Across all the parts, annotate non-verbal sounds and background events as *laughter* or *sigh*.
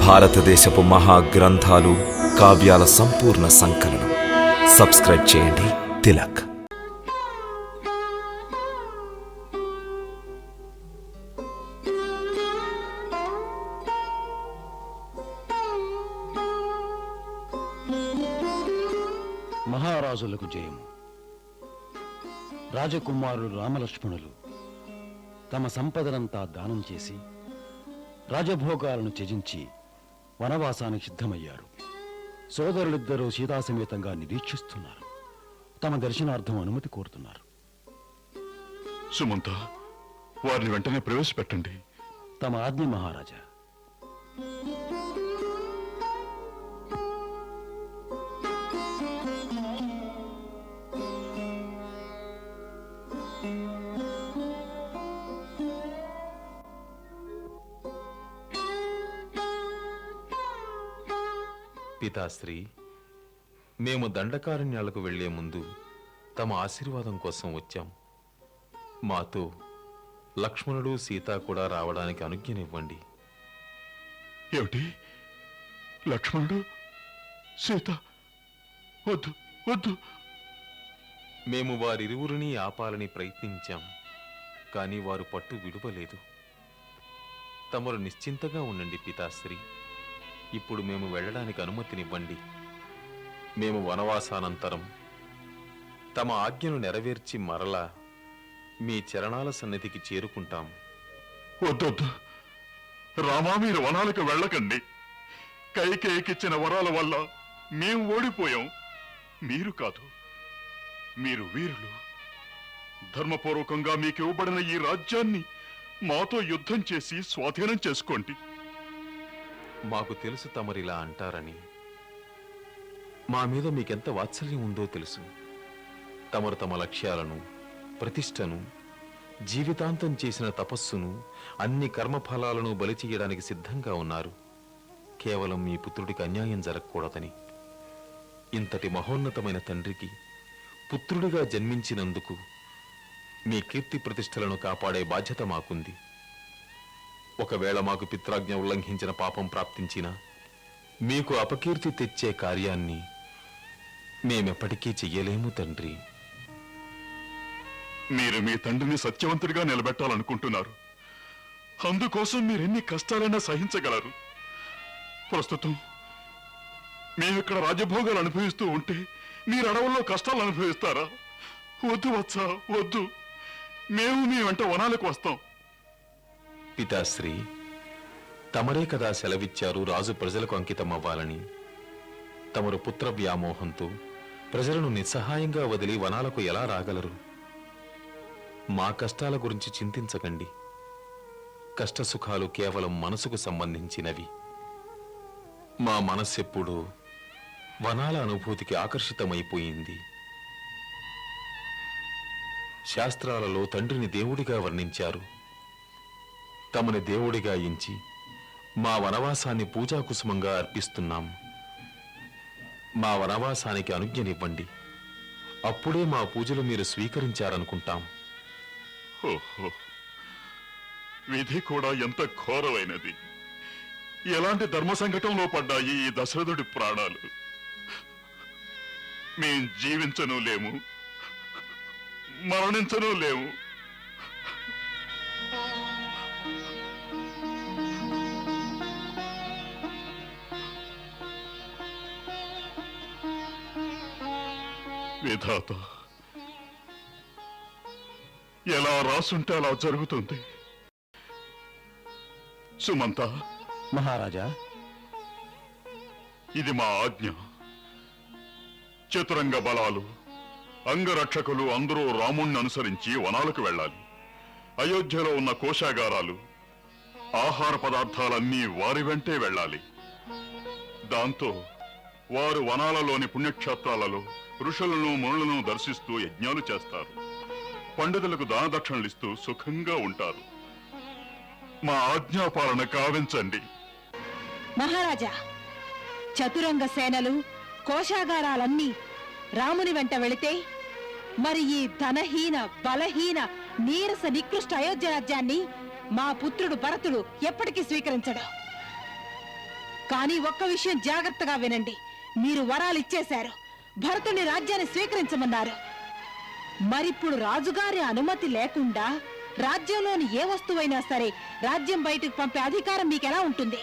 భారతదేశపు మహా గ్రంథాలు కావ్యాల సంపూర్ణ సంకలనం. సబ్స్క్రైబ్ చేయండి. తిలక్. మహారాజులకు జయం రాజకుమారులు రామలక్ష్మణులు తమ సంపదనంతా దానం చేసి రాజభోగాలను త్యజించి వనవాసానికి సిద్ధమయ్యారు. సోదరులిద్దరూ సీతాసమేతంగా నిరీక్షిస్తున్నారు. తమ దర్శనార్థం అనుమతి కోరుతున్నారు. సుమంత వారిని వెంటనే ప్రవేశపెట్టండి. తమ ఆజ్ఞ మహారాజా. పితాశ్రీ మేము దండకారణ్యాలకు వెళ్ళే ముందు తమ ఆశీర్వాదం కోసం వచ్చాం. మాతో లక్ష్మణుడు సీత కూడా రావడానికి అనుజ్ఞనివ్వండి. ఏమిటి? లక్ష్మణుడు సీత వద్దు వద్దు. మేము వారిరువురిని ఆపాలని ప్రయత్నించాం కానీ వారు పట్టు విడువలేదు. తమరు నిశ్చింతగా ఉండండి పితాశ్రీ. ఇప్పుడు మేము వెళ్ళడానికి అనుమతినివ్వండి. మేము వనవాసానంతరం తమ ఆజ్ఞను నెరవేర్చి మరలా మీ చరణాల సన్నిధికి చేరుకుంటాం. వద్దొద్దు రామా మీరు వనాలకు వెళ్ళకండి. కైకేయికిచ్చిన వరాల వల్ల మేము ఓడిపోయాం. మీరు కాదు మీరు వీరులు. ధర్మపూర్వకంగా మీకు ఇవ్వబడిన ఈ రాజ్యాన్ని మాతో యుద్ధం చేసి స్వాధీనం చేసుకోండి. మాకు తెలుసు తమరిలా అంటారని. మా మీద మీకెంత వాత్సల్యం ఉందో తెలుసు. తమరు తమ లక్ష్యాలను ప్రతిష్టను జీవితాంతం చేసిన తపస్సును అన్ని కర్మఫలాలను బలి చేయడానికి సిద్ధంగా ఉన్నారు. కేవలం మీ పుత్రుడికి అన్యాయం జరగకూడదని. ఇంతటి మహోన్నతమైన తండ్రికి పుత్రుడిగా జన్మించినందుకు మీ కీర్తి ప్రతిష్టలను కాపాడే బాధ్యత మాకుంది. ఒకవేళ మాకు పిత్రాజ్ఞ ఉల్లంఘించిన పాపం ప్రాప్తించినా మీకు అపకీర్తి తెచ్చే కార్యాన్ని మేమెప్పటికీ చెయ్యలేము తండ్రి. మీరు మీ తండ్రిని సత్యవంతుడిగా నిలబెట్టాలనుకుంటున్నారు. అందుకోసం మీరెన్ని కష్టాలైనా సహించగలరు. ప్రస్తుతం మేము ఇక్కడ రాజభోగాలు అనుభవిస్తూ ఉంటే మీరు అడవుల్లో కష్టాలు అనుభవిస్తారా? వద్దు వచ్చా వద్దు. మేము మీ వెంట వనాలకు వస్తాం. పితాశ్రీ తమరే కదా సెలవిచ్చారు రాజు ప్రజలకు అంకితం అవ్వాలని తమరు పుత్ర వ్యామోహంతో ప్రజలను నిస్సహాయంగా వదిలి వనాలకు ఎలా రాగలరు? మా కష్టాల గురించి చింతించకండి. కష్టసుఖాలు కేవలం మనసుకు సంబంధించినవి. మా మనస్సెప్పుడు వనాల అనుభూతికి ఆకర్షితమైపోయింది. శాస్త్రాలలో తండ్రిని దేవుడిగా వర్ణించారు. తమని దేవుడిగా ఎంచి మా వనవాసాన్ని పూజాకుసుమంగా అర్పిస్తున్నాం. మా వనవాసానికి అనుజ్ఞనివ్వండి. అప్పుడే మా పూజలు మీరు స్వీకరించారనుకుంటాం. ఓహో విధి కూడా ఎంత ఘోరమైనది. ఎలాంటి ధర్మ సంకటంలో పడ్డాయి ఈ దశరథుడి ప్రాణాలు? మేం జీవించను లేము మరణించను లేము. విధాత ఎలా రాసుంటే అలా జరుగుతుంది? సుమంత. మహారాజా. ఇది మా ఆజ్ఞ. చతురంగ బలాలు అంగరక్షకులు అందరూ రాముణ్ణి అనుసరించి వనాలకు వెళ్ళాలి. అయోధ్యలో ఉన్న కోశాగారాలు ఆహార పదార్థాలన్నీ వారి వెంటే వెళ్ళాలి. దాంతో వారు వనాలలోని పుణ్యక్షేత్రాలలో ఋషులను మునులను దర్శిస్తూ యజ్ఞాలు చేస్తారు. పండితులకు దానదక్షిణలిస్తూ సుఖంగా ఉంటారు. మా ఆజ్ఞాపాలన కావించండి. మహారాజా చతురంగ సేనలు కోశాగారాలన్నీ రాముని వెంట వెళితే మరి ఈ ధనహీన బలహీన నీరస నికృష్ట అయోధ్య రాజ్యాన్ని మా పుత్రుడు భరతుడు ఎప్పటికీ స్వీకరించడు. కానీ ఒక్క విషయం జాగ్రత్తగా వినండి. మీరు వరాలు ఇచ్చేశారు. భరతుని రాజ్యాన్ని స్వీకరించమన్నారు. మరిప్పుడు రాజుగారి అనుమతి లేకుండా రాజ్యంలోని ఏ వస్తువైనా సరే రాజ్యం బయటకు పంపే అధికారం మీకెలా ఉంటుంది?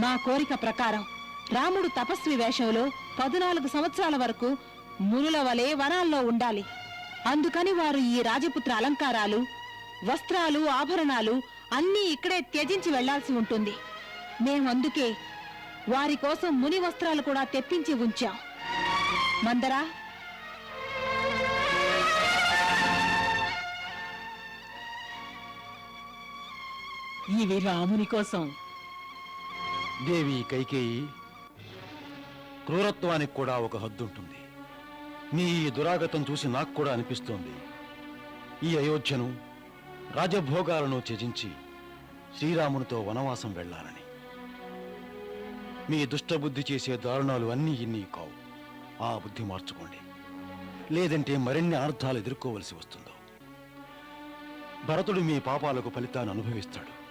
మా కోరిక ప్రకారం రాముడు తపస్వి వేషంలో పదునాలుగు సంవత్సరాల వరకు మునుల వలె వనాల్లో ఉండాలి. అందుకని వారు ఈ రాజపుత్ర అలంకారాలు వస్త్రాలు ఆభరణాలు అన్నీ ఇక్కడే త్యజించి వెళ్ళాల్సి ఉంటుంది. మేమందుకే వారి కోసం ముని వస్త్రాలు కూడా తెప్పించి ఉంచాం. మందరా? ఇవి రాముని కోసం. దేవి కైకేయి క్రూరత్వానికి కూడా ఒక హద్దు ఉంటుంది. నీ ఈ దురాగతం చూసి నాకు కూడా అనిపిస్తోంది. ఈ అయోధ్యను రాజభోగాలను త్యజించి శ్రీరామునితో వనవాసం వెళ్ళాలని. మీ దుష్టబుద్ధి చేసే దారుణాలు అన్నీ ఇన్ని కావు. ఆ బుద్ధి మార్చుకోండి. లేదంటే మరిన్ని అనర్థాలు ఎదుర్కోవలసి వస్తుందో. భరతుడు మీ పాపాలకు ఫలితాన్ని అనుభవిస్తాడు.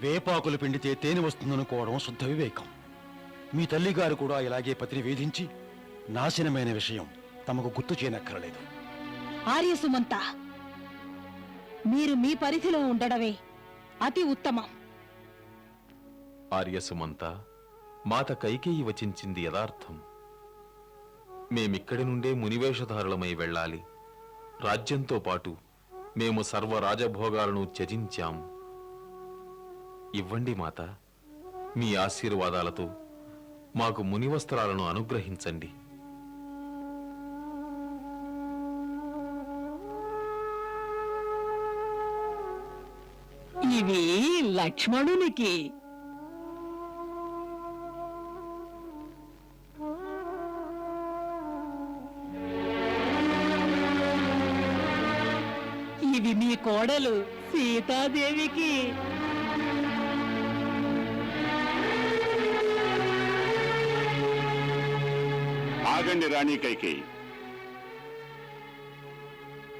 వేపాకులు పిండితే తేనె వస్తుందనుకోవడం శుద్ధ వివేకం. మీ తల్లిగారు కూడా ఇలాగే పతిని వేధించి నాశనమైన విషయం తమకు గుర్తు చేయనక్కరలేదు. ఆర్య సుమంత మీరు మీ పరిధిలో ఉండడమే అతి ఉత్తమం. ఆర్యసుమంత మాత కైకేయి వచించింది యథార్థం. మేమిక్కడి నుండే మునివేషధారులమై వెళ్ళాలి. రాజ్యంతో పాటు మేము సర్వ రాజభోగాలను త్యజించాం. ఇవ్వండి మాత మీ ఆశీర్వాదాలతో మాకు మునివస్త్రాలను అనుగ్రహించండి. ఇవి లక్ష్మణునికి. ఇవి మీ కోడలు సీతాదేవికి. ఆగండి రాణి కైకి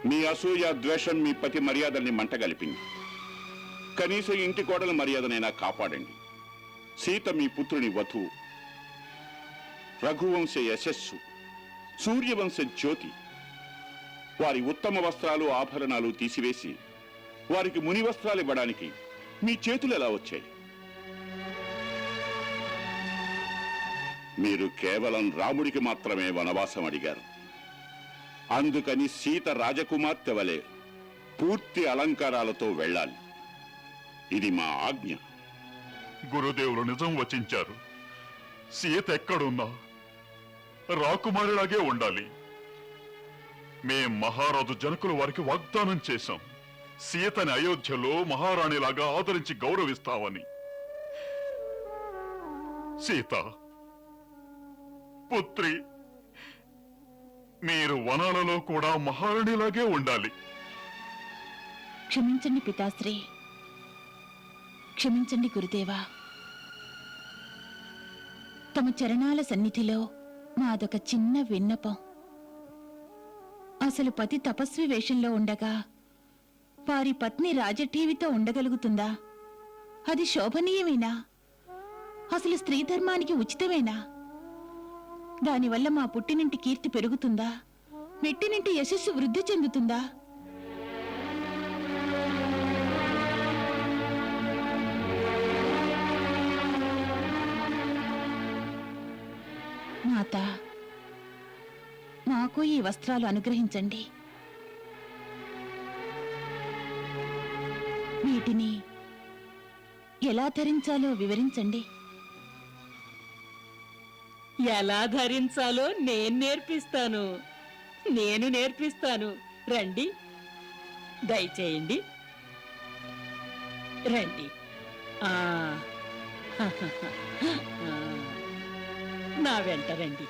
మీ అసూయ ద్వేషం మీ పతి మర్యాదల్ని మంటగలిపింది. కనీసం ఇంటి గోడల మర్యాదనైనా కాపాడండి. సీత మీ పుత్రుని వధువు. రఘువంశ యశస్సు. సూర్యవంశ జ్యోతి. వారి ఉత్తమ వస్త్రాలు ఆభరణాలు తీసివేసి వారికి ముని వస్త్రాలు ఇవ్వడానికి మీ చేతులు ఎలా వచ్చాయి? మీరు కేవలం రాముడికి మాత్రమే వనవాసం అడిగారు. అందుకని సీత రాజకుమార్తె వలె పూర్తి అలంకారాలతో వెళ్ళాలి. ఇది మా ఆజ్ఞ. గురుదేవులు నిజం వచించారు. సీత ఎక్కడున్నా రాకుమారిలాగే ఉండాలి. మేం మహారాజు జనకులు వారికి వాగ్దానం చేశాం. సీతని అయోధ్యలో మహారాణిలాగా ఆదరించి గౌరవిస్తామని సీత పుత్రి మీరు వనాలలో కూడా మహారాణిలాగే ఉండాలి. క్షమించండి పితాశ్రీ. క్షమించండి గురుదేవా. తమ చరణాల సన్నిధిలో నాదొక చిన్న విన్నపం. అసలు పతి తపస్వి వేషంలో ఉండగా వారి పత్ని రాజఠీవితో ఉండగలుగుతుందా? అది శోభనీయమేనా? అసలు స్త్రీ ధర్మానికి ఉచితమేనా? దానివల్ల మా పుట్టినింటి కీర్తి పెరుగుతుందా? మెట్టినింటి యశస్సు వృద్ధి చెందుతుందా? మాత మాకు ఈ వస్త్రాలు అనుగ్రహించండి. వీటిని ఎలా ధరించాలో వివరించండి. ఎలా ధరించాలో నేను నేర్పిస్తాను. నేను నేర్పిస్తాను. రండి. దయచేయండి. రండి. ఆ. *laughs* నా వెంట రండి.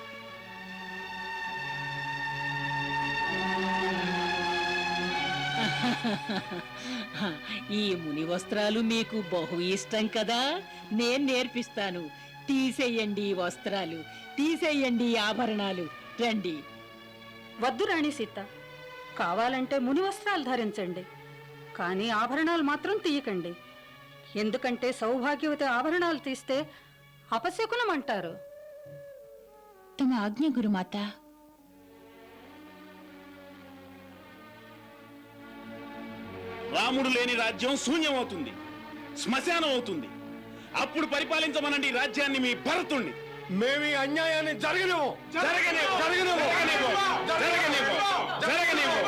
*laughs* ఈ ముని వస్త్రాలు మీకు బహు ఇష్టం కదా? నేను నేర్పిస్తాను. తీసేయండి వస్త్రాలు తీసేయండి ఆభరణాలు. రండి. వద్దు రాణి సీత. కావాలంటే ముని వస్త్రాలు ధరించండి. కానీ ఆభరణాలు మాత్రం తీయకండి. ఎందుకంటే సౌభాగ్యవతి ఆభరణాలు తీస్తే అపశకునం అంటారు. తమ ఆజ్ఞ గురుమాత రాముడు లేని రాజ్యం శూన్యమవుతుంది శ్మశానం అవుతుంది అప్పుడు పరిపాలించమనండి ఈ రాజ్యాన్ని మీ భరతుణ్ణి. మేము ఈ అన్యాయాన్ని జరగలేము జరగనివ్వు, జరగనివ్వు, జరగనివ్వు, జరగనివ్వు.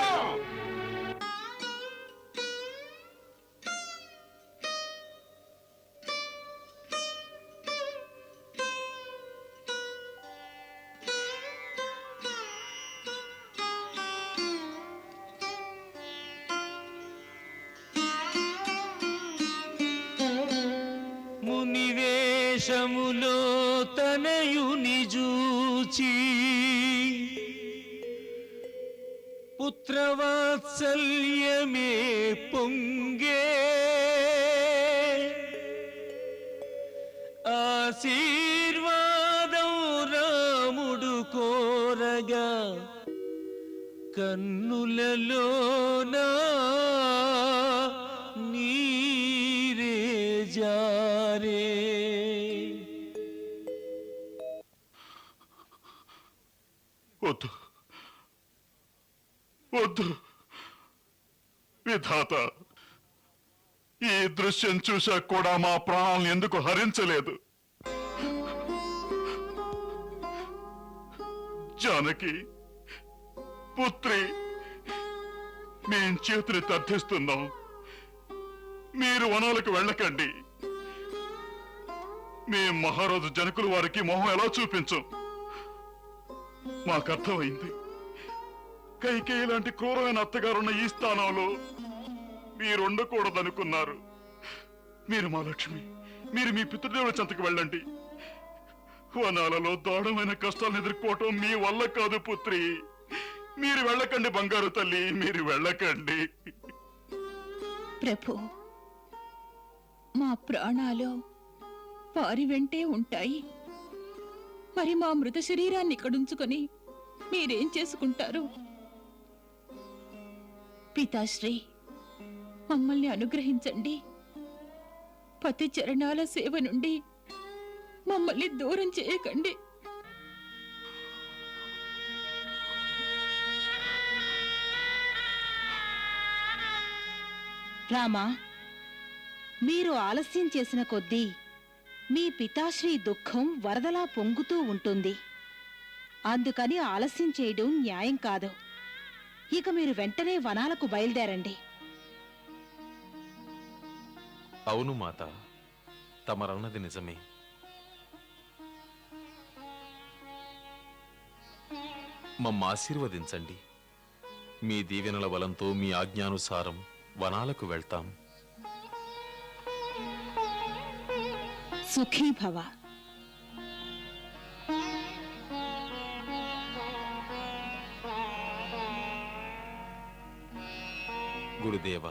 ఆశీర్వాదం రాముడు కోరగా కన్నులలోనా నీరే జారే. వద్దు. వద్దు. విధాత ఈ దృశ్యం చూశాక కూడా మా ప్రాణాలను ఎందుకు హరించలేదు? జానకి పుత్రి మేం చేతులు తర్థిస్తున్నాం. మీరు వనాలకు వెళ్ళకండి. మేం మహారాజు జనకులు వారికి మొహం ఎలా చూపించం? మాకు అర్థమైంది కైకేయి లాంటి క్రూరమైన అత్తగారున్న ఈ స్థానంలో మీరు ఉండకూడదనుకున్నారు మీరు మా లక్ష్మి మీరు మీ పితృదేవుల చెంతకు వెళ్ళండి. వనాలలో దారుణమైన కష్టాలను ఎదుర్కోవటం మీ వల్ల కాదు పుత్రి. మీరు వెళ్ళకండి బంగారు తల్లి మీరు వెళ్ళకండి. ప్రభు మా ప్రాణాలు వారి వెంటే ఉంటాయి. మరి మా మృత శరీరాన్ని ఇక్కడుంచుకొని మీరేం చేసుకుంటారు? పితాశ్రీ మమ్మల్ని అనుగ్రహించండి. పతి చరణాల సేవ నుండి మమ్మల్ని దూరం చేయకండి. రామా మీరు ఆలస్యం చేసిన కొద్దీ మీ పితాశ్రీ దుఃఖం వరదలా పొంగుతూ ఉంటుంది. అందుకని ఆలస్యం చేయడం న్యాయం కాదు. ఇక మీరు వెంటనే వనాలకు బయలుదేరండి. అవును మాత తమరన్నది నిజమే. మమ్మ ఆశీర్వదించండి మీ దీవెనల బలంతో మీ ఆజ్ఞానుసారం వనాలకు వెళ్తాం. సుఖీ భవ. గురుదేవ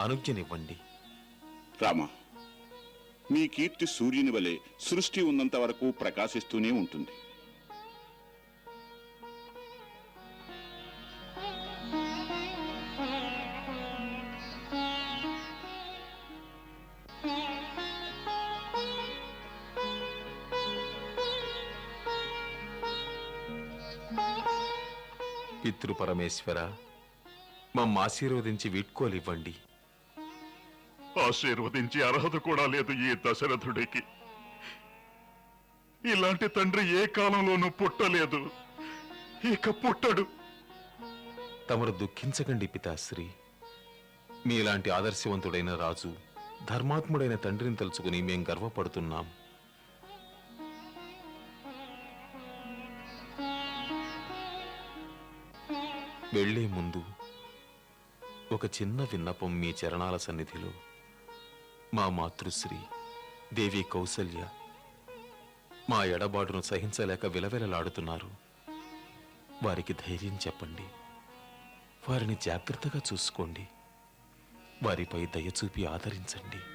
అనుజ్ఞనివ్వండి. రామ మీ కీర్తి సూర్యుని వలె సృష్టి ఉన్నంత వరకు ప్రకాశిస్తూనే ఉంటుంది. పితృపరమేశ్వర మమ్మ ఆశీర్వదించి వీడ్కోలివ్వండి. ఆశీర్వదించి అర్హత కూడా లేదు ఈ దశరథుడికి. ఇలాంటి తండ్రి ఏ కాలంలోనూ పుట్టలేదు. ఇక పుట్టడు. తమరు దుఃఖించకండి పితాశ్రీ. మీలాంటి ఆదర్శవంతుడైన రాజు ధర్మాత్ముడైన తండ్రిని తలుచుకుని మేం గర్వపడుతున్నాం. వెళ్ళే ముందు ఒక చిన్న విన్నపం మీ చరణాల సన్నిధిలో మా మాతృశ్రీ దేవి కౌసల్య మా ఎడబాటును సహించలేక విలవిలలాడుతున్నారు. వారికి ధైర్యం చెప్పండి. వారిని జాగ్రత్తగా చూసుకోండి. వారిపై దయచూపి ఆదరించండి.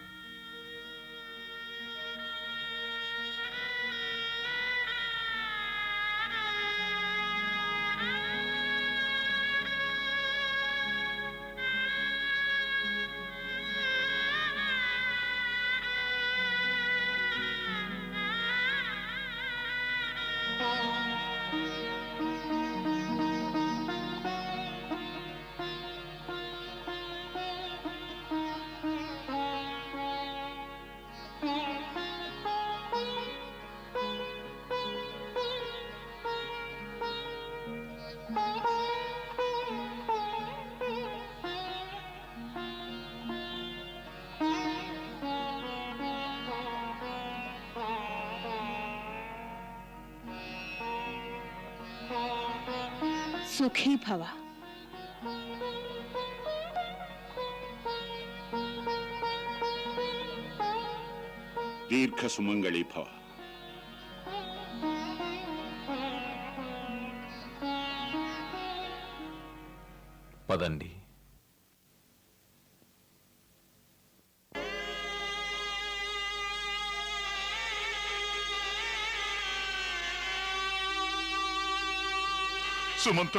సుఖీ భవ. దీర్ఘ సుమంగళీ భవ. పదండి. సుమంత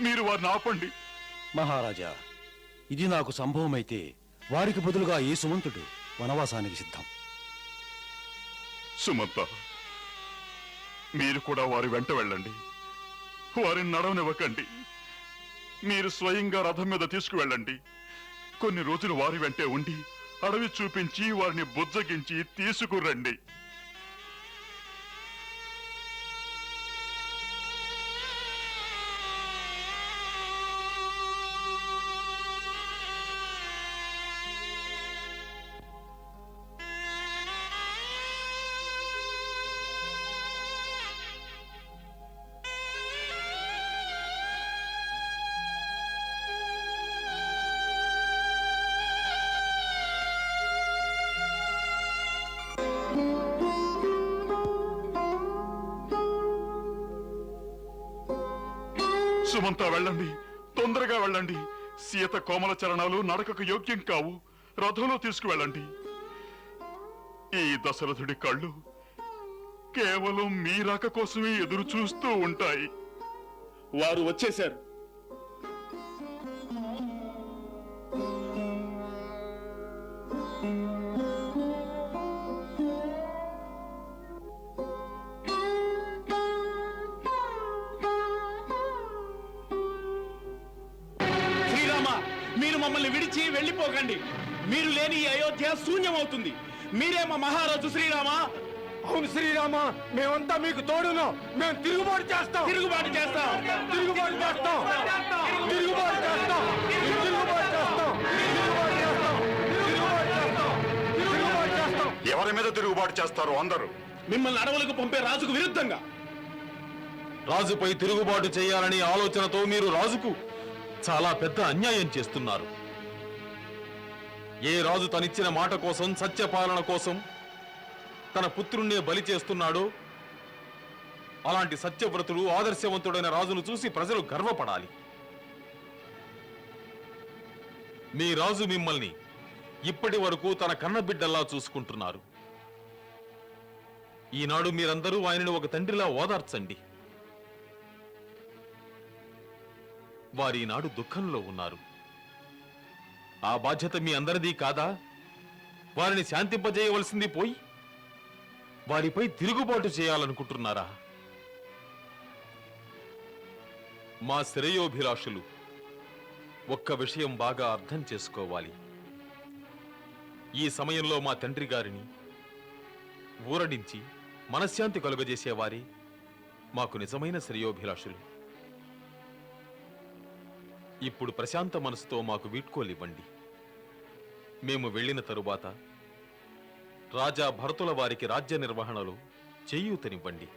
మీరు వారిని ఆపండి. మహారాజా ఇది నాకు సంభవమైతే వారికి బదులుగా ఈ సుమంతుడు వనవాసానికి సిద్ధం? సుమంత మీరు కూడా వారి వెంట వెళ్ళండి. వారిని నడవనివ్వకండి. మీరు స్వయంగా రథం మీద తీసుకువెళ్ళండి. కొన్ని రోజులు వారి వెంటే ఉండి అడవి చూపించి వారిని బుజ్జగించి తీసుకురండి. సుమంత వెళ్ళండి. తొందరగా వెళ్ళండి. సీత కోమల చరణాలు నడకకు యోగ్యం కావు. రథంలో తీసుకువెళ్ళండి. ఈ దశరథుడి కళ్ళు కేవలం మీ రాక కోసమే ఎదురు చూస్తూ ఉంటాయి. వారు వచ్చేశారు. కానీ ఈ అయోధ్య శూన్యమవుతుంది. మీరేమో మహారాజు శ్రీరామ. అవును శ్రీరామ మేమంతా మీకు తోడును. మేము తిరుగుబాటు చేస్తాం. తిరుగుబాటు చేస్తాం. తిరుగుబాటు చేస్తాం. తిరుగుబాటు చేస్తాం. తిరుగుబాటు చేస్తాం. ఎవరి మీద తిరుగుబాటు చేస్తారు అందరూ? మిమ్మల్ని అడవులకు పంపే రాజుకు విరుద్ధంగా. రాజుపై తిరుగుబాటు చేయాలనే ఆలోచనతో మీరు రాజుకు చాలా పెద్ద అన్యాయం చేస్తున్నారు. ఏ రాజు తనిచ్చిన మాట కోసం సత్యపాలన కోసం తన పుత్రుణ్ణే బలి చేస్తున్నాడో అలాంటి సత్యవ్రతుడు ఆదర్శవంతుడైన రాజును చూసి ప్రజలు గర్వపడాలి. మీ రాజు మిమ్మల్ని ఇప్పటి వరకు తన కన్నబిడ్డల్లా చూసుకుంటున్నారు. ఈనాడు మీరందరూ ఆయనను ఒక తండ్రిలా ఓదార్చండి. వారి ఈనాడు దుఃఖంలో ఉన్నారు. ఆ బాధ్యత మీ అందరిది కాదా? వారిని శాంతింపజేయవలసింది పోయి వారిపై తిరుగుబాటు చేయాలనుకుంటున్నారా? మా శ్రేయోభిలాషులు ఒక్క విషయం బాగా అర్థం చేసుకోవాలి. ఈ సమయంలో మా తండ్రి గారిని ఊరడించి మనశ్శాంతి కలుగజేసేవారే మాకు నిజమైన శ్రేయోభిలాషులు. ఇప్పుడు ప్రశాంత మనసుతో మాకు వీడ్కోలివ్వండి. మేము వెళ్ళిన తరువాత రాజా భరతుల వారికి రాజ్య నిర్వహణలో చేయూతనివ్వండి.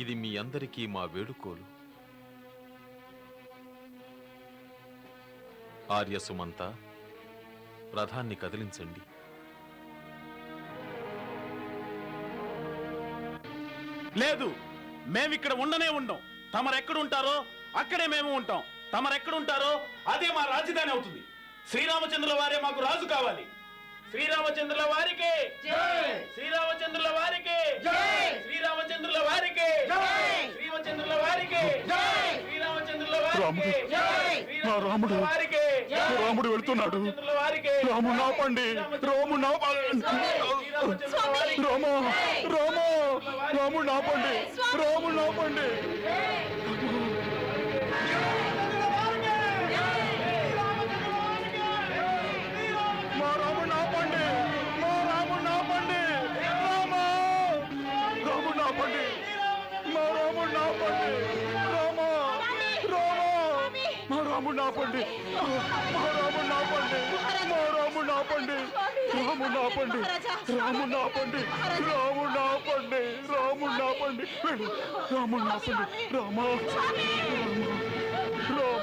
ఇది మీ అందరికీ మా వేడుకోలు. ఆర్య సుమంత రథాన్ని కదిలించండి. లేదు మేమిక్కడ ఉండనే ఉండం. తమరెక్కడుంటారో అక్కడే మేము ఉంటాం. తమరెక్కడుంటారో అదే మా రాజధాని అవుతుంది. శ్రీరామచంద్రుల వారే మాకు రాజు కావాలి. శ్రీరామచంద్రుల వారికి. శ్రీరామచంద్రుల వారికి. శ్రీరామచంద్రుల వారికి. శ్రీరామచంద్రుల వారికి. శ్రీరామచంద్రుల రాముడు, వారికి. నా రాముడు, వారికి. రాముడు వెళ్తున్నాడు. శ్రీరామచంద్రుల వారికి. రాముడు ఆపండి రాము నాపండి. రామా. రామా. రాముడు ఆపండి రాముడు ఆపండి మా రాముడు ఆపండి మా రాముడు ఆపండి మా రాముడు ఆపండి రాముడు ఆపండి రాముడు ఆపండి రాముడు ఆపండి రాముడు ఆపండి రాముడు ఆపండి రామా రామా రామా